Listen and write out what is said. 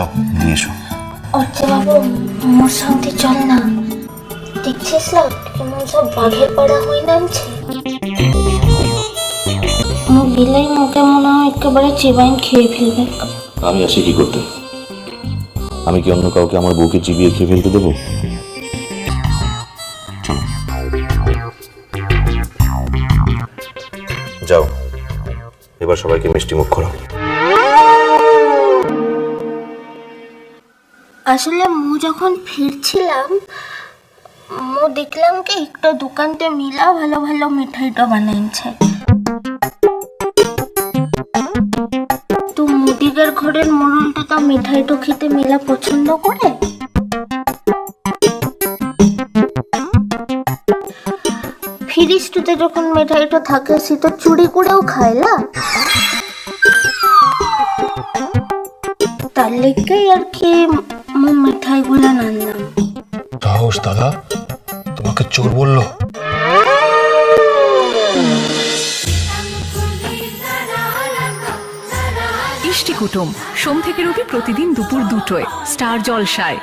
যাও নিয়ে এসো। অর্চে বাবু মোর সঙ্গে চল না। দেখছিস না কেমন সব বাঘের পাড়া হয়ে নামছে? আমার বিলাই মুখে মনে হয় একেবারে চিবাইন খেয়ে ফেলবে। আমি আসি কি করতে? আমি কি অন্য কাউকে আমার বউকে চিবিয়ে খেয়ে ফেলতে দেবো? যাও। এবার সবাইকে মিষ্টি মুখ করো আসলে মু যখন ফিরছিলাম, মু দেখলাম কি একটা দোকানতে মিলা ভালো ভালো মিঠাইটা বানাইছে। তো মুদিগার ঘরের মোড়লটা তো মিঠাইটা খেতে মিলা পছন্দ করে? ফিরিস্টুতে যখন মিঠাইটা থাকে, সে তো চুরি করেও খায় না? তার লেগেই আর কি মু মিঠাইগুলো নানলাম সাহস দাদা তোমাকে চোর বলল। ইষ্টি কুটুম সোম থেকে রবি প্রতিদিন দুপুর দুটোয় স্টার জলসায়।